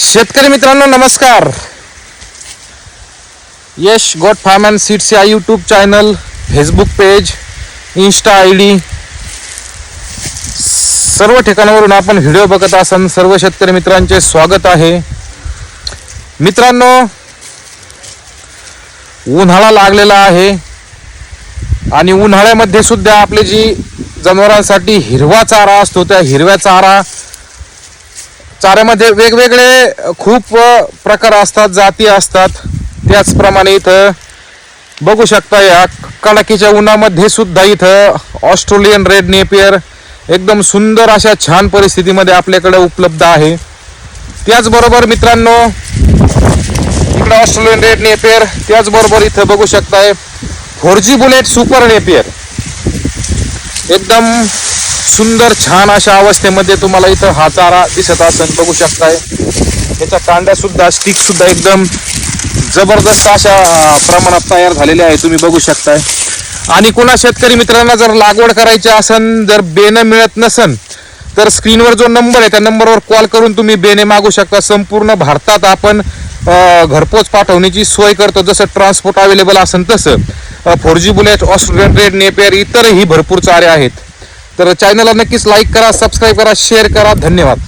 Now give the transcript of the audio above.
शेतकरी मित्रांनो नमस्कार. Yash got farm and seeds या YouTube channel Facebook page insta I D सर्व ठिकाणावरून आपण व्हिडिओ बघत असाल सर्व शेतकरी मित्रांचे स्वागत आहे. मित्रांनो उन्हाळा लागलेला आहे आणि उन्हाळ्यामध्ये सुद्धा आपली जी जनावरांसाठी हिरवा चारा असतो त्या हिरव्या चारा चाऱ्यामध्ये वेगवेगळे खूप प्रकार असतात जाती असतात. त्याचप्रमाणे इथं बघू शकता या कडाकीच्या उन्हामध्ये सुद्धा इथं ऑस्ट्रेलियन रेड नेपियर एकदम सुंदर अशा छान परिस्थितीमध्ये आपल्याकडे उपलब्ध आहे. त्याचबरोबर मित्रांनो इकडे ऑस्ट्रेलियन रेड नेपियर त्याचबरोबर इथं बघू शकताय four G bullet super napier. एकदम सुंदर छान अशा अवस्थेमध्ये तुम्हाला इथं हा चारा दिसत असेल बघू शकताय. त्याच्या कांड्या सुद्धा स्टिक सुद्धा एकदम जबरदस्त अशा प्रमाणात तयार झालेल्या आहे तुम्ही बघू शकताय. आणि कुणा शेतकरी मित्रांना जर लागवड करायची असन जर बेनं मिळत नसन तर स्क्रीनवर जो नंबर आहे त्या नंबरवर कॉल करून तुम्ही बेने मागू शकता. संपूर्ण भारतात आपण घरपोच पाठवण्याची सोय करतो. जसं ट्रान्सपोर्ट अवेलेबल असेल तसं. Four G bullet Australian red napier इतरही भरपूर चारे आहेत. तर चॅनलला नक्कीच लाईक करा सबस्क्राईब करा शेअर करा. धन्यवाद.